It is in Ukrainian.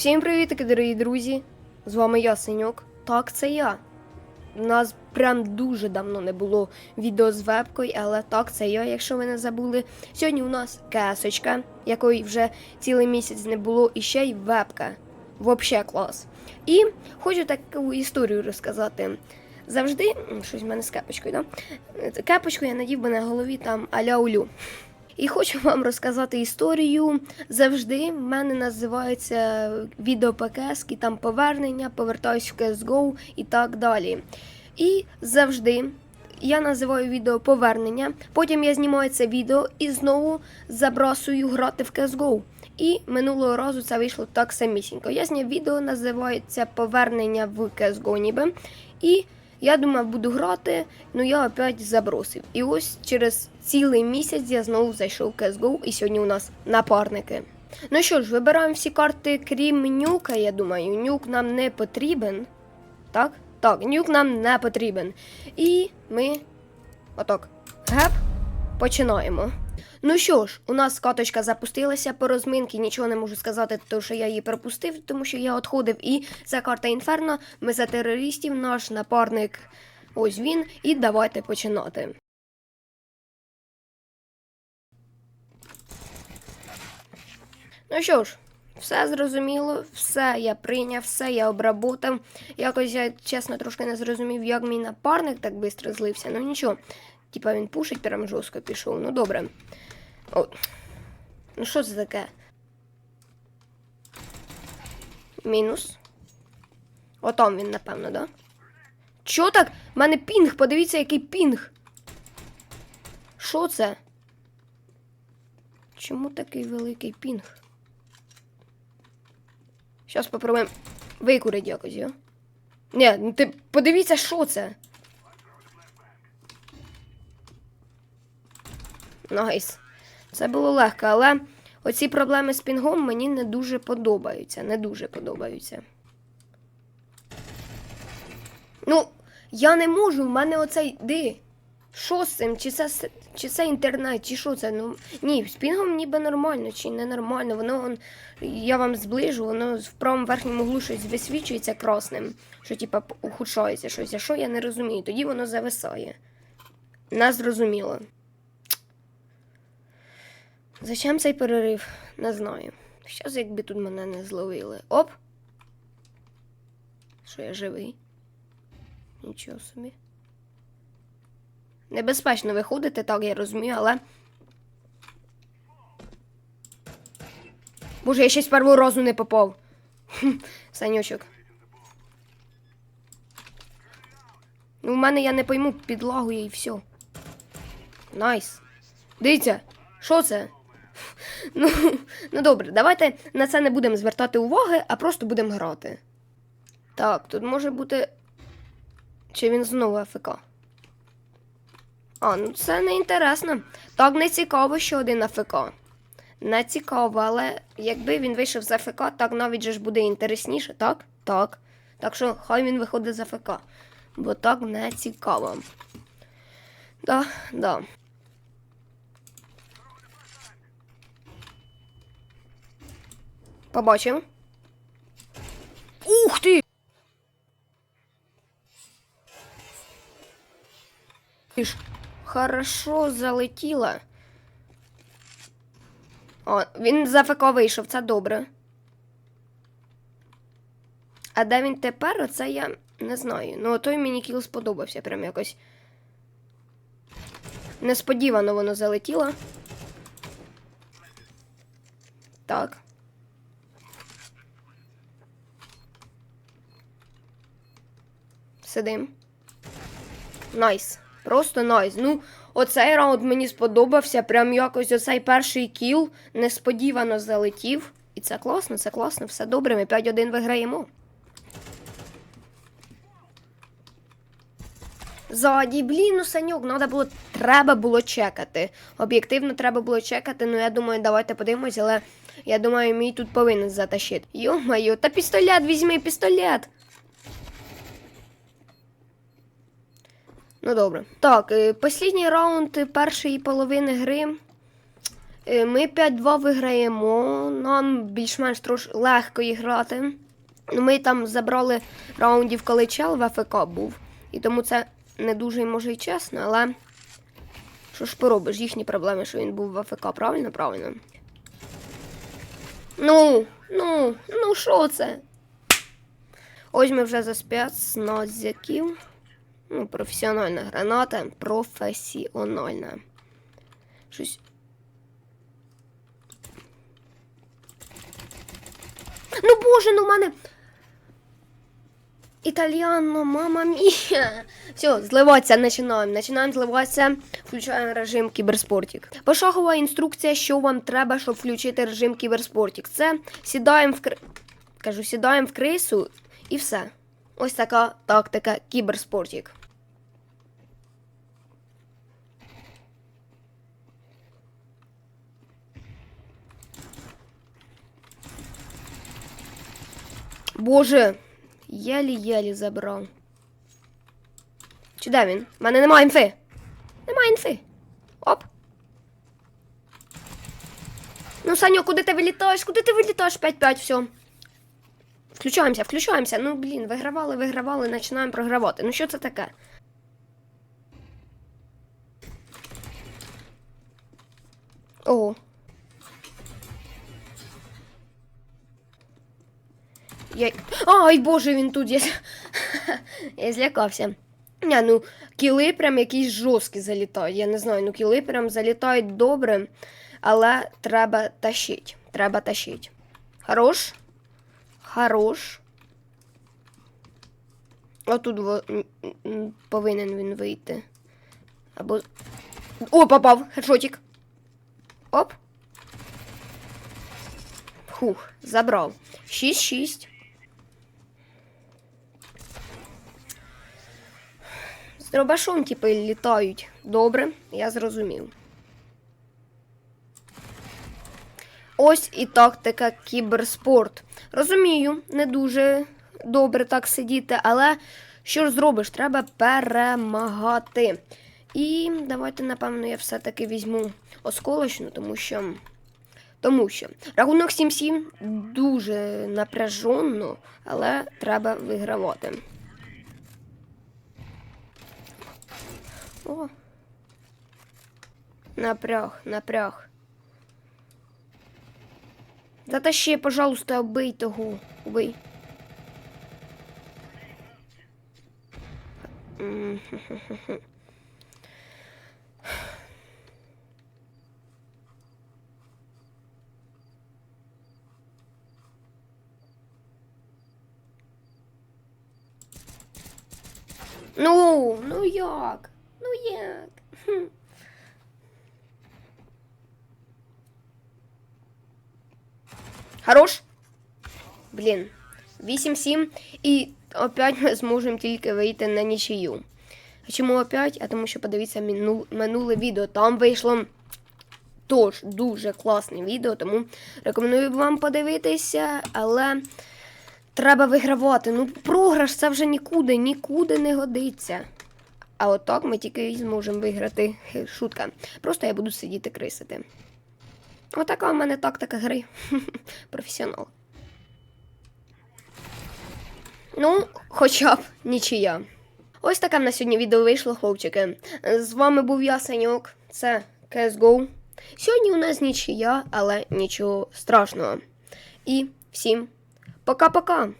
Всім привіт, дорогі друзі! З вами я, Синьок. Так, це я. У нас прям дуже давно не було відео з вебкою, але так, це я, якщо ви не забули. Сьогодні у нас кесочка, якої вже цілий місяць не було, і ще й вебка. Вообще клас. І хочу таку історію розказати. Завжди, щось в мене з кепочкою, да? Кепочку я надів би на голові там аля улю. І хочу вам розказати історію. Завжди в мене називається відео ПКС, там повернення, повертаюсь в CSGO і так далі. І завжди я називаю відео повернення. Потім я знімаю це відео і знову забрасую грати в CSGO. І минулого разу це вийшло так самісінько. Я зняв відео, називається Повернення в CSGO ніби. І я думав, буду грати, ну я опять забросив. І ось через цілий місяць я знову зайшов в CSGO, і сьогодні у нас напарники. Ну що ж, вибираємо всі карти, крім нюка, я думаю. Нюк нам не потрібен. Так? Так, нюк нам не потрібен. І ми отак. Геп, починаємо. Ну що ж, у нас каточка запустилася по розминки, нічого не можу сказати, тому що я її пропустив, тому що я відходив. І це карта Інферно. Ми за терористів, наш напарник. Ось він. І давайте починати. Ну що ж, все зрозуміло, все я прийняв, все я обработав. Якось я чесно трошки не зрозумів, як мій напарник так швидко злився. Ну нічого. Типа він пушить прям жорстко пішов. Ну добре. О. Ну що це таке? Мінус. Отам він, напевно, да? Чо так? У мене пінг, подивіться, який пінг. Що це? Чому такий великий пінг? Щас попробуємо викурити якось, йо. Ні, ну ти подивіться, що це. Найс. Це було легко, але оці проблеми з пінгом мені не дуже подобаються. Не дуже подобаються. Ну, я не можу, в мене оцей ди. Що з цим? Чи це, чи це інтернет, чи що це? Ну, ні, з пінгом ніби нормально, чи не нормально. Воно, он, я вам зближу, воно в правому верхньому углу щось висвічується красним, що типа ухудшається щось. А що я не розумію? Тоді воно зависає. Не зрозуміло. Зачем цей перерив? Не знаю. Щас якби тут мене не зловили. Оп! Що я живий? Нічого собі. Небезпечно виходити, так я розумію, але. Боже, я ще з першого разу не попав. Санючок. Ну, в мене я не пойму, підлагує і все. Найс. Дивіться, що це? Ну, ну добре, давайте на це не будемо звертати уваги, а просто будемо грати. Так, тут може бути. Чи він знову АФК? А, ну це не інтересно. Так не цікаво, що один АФК. Не цікаво, але якби він вийшов з АФК, так навіть же ж буде інтересніше, так? Так. Так що хай він виходить з АФК. Бо так не цікаво. Да, да. Побачив. Ух ти! Хорошо залетіла. О, він з АФК вийшов, це добре. А де він тепер, оце я не знаю. Ну, той мені кіл сподобався прям якось. Несподівано воно залетіло. Так. Сидим. Найс. Просто найс. Ну, оцей раунд мені сподобався. Прям якось оцей перший кіл несподівано залетів. І це класно, це класно, все добре. Ми 5-1 виграємо. Ззаді, блін, ну саньок, надо було, треба було чекати. Об'єктивно треба було чекати, ну я думаю, давайте подивимось, але я думаю, мій тут повинен затащити. Йо-моє, та пістолет, візьми пістолет. Ну добре. Так, е, послідній раунд першої половини гри. Е, Ми 5-2 виграємо. Нам більш-менш трош легко грати. Ми там забрали раундів, коли чел в АФК був. І тому це не дуже може і чесно, але. Що ж поробиш? Їхні проблеми, що він був в АФК, правильно? Правильно. Ну, ну, ну що це? Ось ми вже за спецназяків. Ну, професіональна граната. Професіональна. Щось. Ну боже, ну в мене. Італіано, мама мія. Все, зливатися починаємо. Починаємо зливатися, включаємо режим кіберспортік. Пошагова інструкція, що вам треба, щоб включити режим кіберспортік. Це сідаємо в кри... Кажу, сідаємо в крису і все. Ось така тактика кіберспортік. Боже, єлі-єлі забрав. Чи де він? У мене немає інфи. Немає інфи. Оп. Ну, Саню, куди ти вилітаєш? Куди ти вилітаєш? 5-5, все. Включаємося, включаємося. Ну, блін, вигравали, вигравали, починаємо програвати. Ну що це таке? Ого. Я... Ай, боже, він тут є. Я злякався. Не, ну, кіли прям якісь жорсткі залітають. Я не знаю, ну кіли прям залітають добре, але треба тащить. Треба тащить. Хорош? Хорош. Отут во... повинен він вийти. Або. О, попав! Хедшотик. Оп. Хух, забрав. 6-6. З дробашом, типи, літають. Добре, я зрозумів. Ось і тактика кіберспорт. Розумію, не дуже добре так сидіти, але що ж зробиш? Треба перемагати. І давайте, напевно, я все-таки візьму осколочну, тому що. Тому що рахунок 7-7 дуже напряженно, але треба вигравати. О. Напряг, напряг. Затащи, пожалуйста, убий того. Убий. Ну, ну як? Як? Хорош? Блін. 8-7. І опять ми зможемо тільки вийти на нічию. Чому опять? А тому що подивіться минуле відео. Там вийшло тож дуже класне відео, тому рекомендую вам подивитися, але треба вигравати. Ну, програш це вже нікуди, нікуди не годиться. А отак ми тільки зможемо виграти. Шутка. Просто я буду сидіти крисити. Отака в мене тактика гри. Професіонал. Ну, хоча б нічия. Ось таке в нас сьогодні відео вийшло, хлопчики. З вами був я, Саньок. Це CSGO. Сьогодні у нас нічия, але нічого страшного. І всім пока-пока!